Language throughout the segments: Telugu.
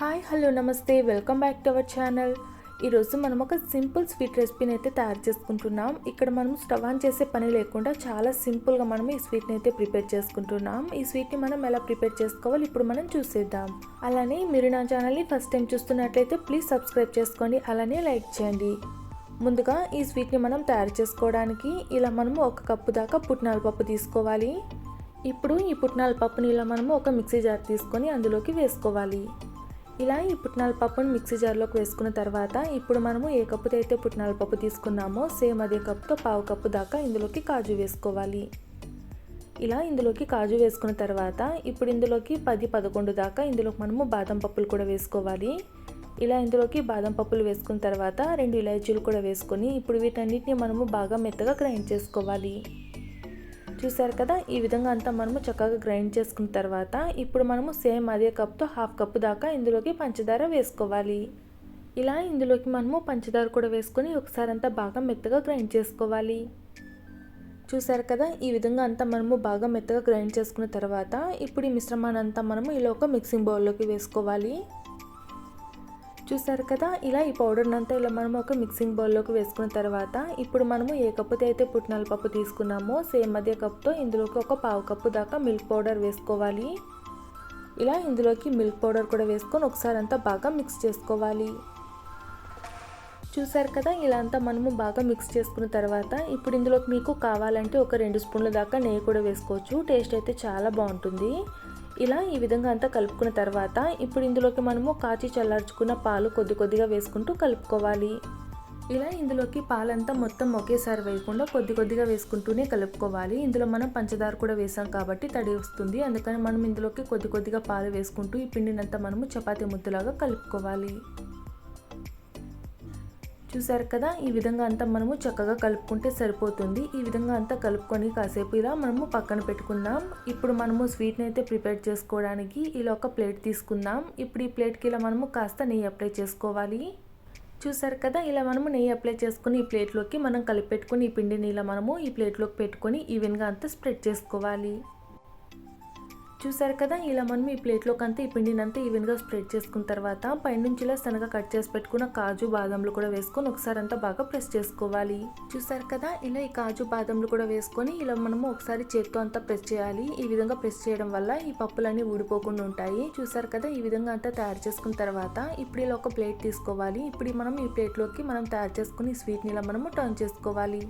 హాయ్ హలో నమస్తే welcome back to our channel. ఈరోజు మనం ఒక సింపుల్ స్వీట్ రెసిపీని అయితే తయారు చేసుకుంటున్నాం. ఇక్కడ మనం స్టవ్ ఆన్ చేసే పని లేకుండా చాలా సింపుల్గా మనం ఈ స్వీట్ని అయితే ప్రిపేర్ చేసుకుంటున్నాం. ఈ స్వీట్ని మనం ఎలా ప్రిపేర్ చేసుకోవాలి ఇప్పుడు మనం చూసేద్దాం. అలానే మీరు నా ఛానల్ని ఫస్ట్ టైం చూస్తున్నట్లయితే ప్లీజ్ సబ్స్క్రైబ్ చేసుకోండి అలానే లైక్ చేయండి. ముందుగా ఈ స్వీట్ని మనం తయారు చేసుకోవడానికి ఇలా మనము ఒక కప్పు దాకా పుట్నాల పప్పు తీసుకోవాలి. ఇప్పుడు ఈ పుట్నాల పప్పుని ఇలా మనము ఒక మిక్సీ జార్ తీసుకొని అందులోకి వేసుకోవాలి. ఇలా ఈ పుట్నాల పప్పును మిక్సీ జార్లోకి వేసుకున్న తర్వాత ఇప్పుడు మనము ఏ కప్పుతో అయితే పుట్నాల పప్పు తీసుకున్నామో సేమ్ అదే కప్పుతో పావు కప్పు దాకా ఇందులోకి కాజు వేసుకోవాలి. ఇలా ఇందులోకి కాజు వేసుకున్న తర్వాత ఇప్పుడు ఇందులోకి పది పదకొండు దాకా ఇందులోకి మనము బాదం పప్పులు కూడా వేసుకోవాలి. ఇలా ఇందులోకి బాదం పప్పులు వేసుకున్న తర్వాత రెండు ఇలాచీలు కూడా వేసుకొని ఇప్పుడు వీటన్నిటిని మనము బాగా మెత్తగా గ్రైండ్ చేసుకోవాలి. చూసారు కదా ఈ విధంగా అంతా మనము చక్కగా గ్రైండ్ చేసుకున్న తర్వాత ఇప్పుడు మనము సేమ్ అదే కప్తో హాఫ్ కప్పు దాకా ఇందులోకి పంచదార వేసుకోవాలి. ఇలా ఇందులోకి మనము పంచదార కూడా వేసుకొని ఒకసారి అంతా బాగా మెత్తగా గ్రైండ్ చేసుకోవాలి. చూసారు కదా ఈ విధంగా అంతా మనము బాగా మెత్తగా గ్రైండ్ చేసుకున్న తర్వాత ఇప్పుడు ఈ మిశ్రమాన్ని అంతా మనము ఇలా ఒక మిక్సింగ్ బౌల్లోకి వేసుకోవాలి. చూసారు కదా ఇలా ఈ పౌడర్ని అంతా ఇలా మనం ఒక మిక్సింగ్ బౌల్లోకి వేసుకున్న తర్వాత ఇప్పుడు మనము ఏ కప్పుతో అయితే పుట్నాల పప్పు తీసుకున్నామో సేమ్ అదే కప్తో ఇందులోకి ఒక పావు కప్పు దాకా మిల్క్ పౌడర్ వేసుకోవాలి. ఇలా ఇందులోకి మిల్క్ పౌడర్ కూడా వేసుకొని ఒకసారి అంతా బాగా మిక్స్ చేసుకోవాలి. చూసారు కదా ఇలా అంతా మనము బాగా మిక్స్ చేసుకున్న తర్వాత ఇప్పుడు ఇందులోకి మీకు కావాలంటే ఒక రెండు స్పూన్ల దాకా నెయ్యి కూడా వేసుకోవచ్చు. టేస్ట్ అయితే చాలా బాగుంటుంది. ఇలా ఈ విధంగా అంతా కలుపుకున్న తర్వాత ఇప్పుడు ఇందులోకి మనము కాచి చల్లార్చుకున్న పాలు కొద్ది కొద్దిగా వేసుకుంటూ కలుపుకోవాలి. ఇలా ఇందులోకి పాలంతా మొత్తం ఒకేసారి వేయకుండా కొద్ది కొద్దిగా వేసుకుంటూనే కలుపుకోవాలి. ఇందులో మనం పంచదార కూడా వేసాం కాబట్టి తడి వస్తుంది. అందుకని మనం ఇందులోకి కొద్ది కొద్దిగా పాలు వేసుకుంటూ ఈ పిండినంతా మనము చపాతీ ముద్దలాగా కలుపుకోవాలి. చూసారు కదా ఈ విధంగా అంతా మనము చక్కగా కలుపుకుంటే సరిపోతుంది. ఈ విధంగా అంతా కలుపుకొని కాసేపు ఇలా మనము పక్కన పెట్టుకుందాం. ఇప్పుడు మనము స్వీట్ని అయితే ప్రిపేర్ చేసుకోవడానికి ఇలా ఒక ప్లేట్ తీసుకుందాం. ఇప్పుడు ఈ ప్లేట్కి ఇలా మనము కాస్త నెయ్యి అప్లై చేసుకోవాలి. చూసారు కదా ఇలా మనము నెయ్యి అప్లై చేసుకుని ఈ ప్లేట్లోకి మనం కలిపెట్టుకుని ఈ పిండిని ఇలా మనము ఈ ప్లేట్లోకి పెట్టుకొని ఈవెన్గా అంతా స్ప్రెడ్ చేసుకోవాలి. చూసారు కదా ఇలా మనం ఈ ప్లేట్లోకి అంతా ఈ పిండిని అంతా ఈవెన్గా స్ప్రెడ్ చేసుకున్న తర్వాత పైనుంచి ఇలా సన్నగా కట్ చేసి పెట్టుకున్న కాజు బాదంలు కూడా వేసుకొని ఒకసారి అంతా బాగా ప్రెస్ చేసుకోవాలి. చూసారు కదా ఇలా ఈ కాజు బాదంలు కూడా వేసుకొని ఇలా మనము ఒకసారి చేత్తో అంతా ప్రెస్ చేయాలి. ఈ విధంగా ప్రెస్ చేయడం వల్ల ఈ పప్పులన్నీ ఊడిపోకుండా ఉంటాయి. చూసారు కదా ఈ విధంగా అంతా తయారు చేసుకున్న తర్వాత ఇప్పుడు ఇలా ఒక ప్లేట్ తీసుకోవాలి. ఇప్పుడు మనం ఈ ప్లేట్లోకి మనం తయారు చేసుకుని స్వీట్ని ఇలా మనము టర్న్ చేసుకోవాలి.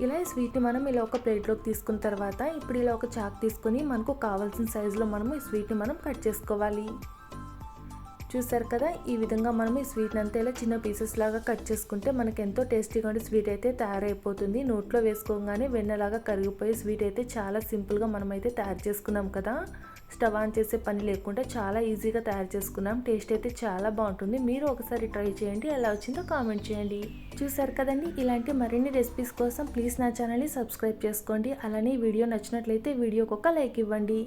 ఇలా ఈ స్వీట్ని మనం ఇలా ఒక ప్లేట్లోకి తీసుకున్న తర్వాత ఇప్పుడు ఇలా ఒక చాక్ తీసుకొని మనకు కావాల్సిన సైజులో మనము ఈ స్వీట్ని మనం కట్ చేసుకోవాలి. చూసారు కదా? ఈ విధంగా మనం ఈ స్వీట్ని అంతా ఇలా చిన్న పీసెస్ లాగా కట్ చేసుకుంటే మనకి ఎంతో టేస్టీగా ఉండే స్వీట్ అయితే తయారైపోతుంది. నోట్లో వేసుకోగానే వెన్నలాగా కరిగిపోయి స్వీట్ అయితే చాలా సింపుల్గా మనమైతే తయారు చేసుకున్నాం కదా? స్టవ్ ఆన్ చేసే పని లేకుండా చాలా ఈజీగా తయారు చేసుకున్నాం. టేస్ట్ అయితే చాలా బాగుంటుంది. మీరు ఒకసారి ట్రై చేయండి. ఎలా వచ్చిందో కామెంట్ చేయండి. చూసారు కదండి? ఇలాంటి మరిన్ని రెసిపీస్ కోసం ప్లీజ్ నా ఛానల్ని సబ్స్క్రైబ్ చేసుకోండి. అలానే వీడియో నచ్చినట్లయితే వీడియోకి ఒక లైక్ ఇవ్వండి.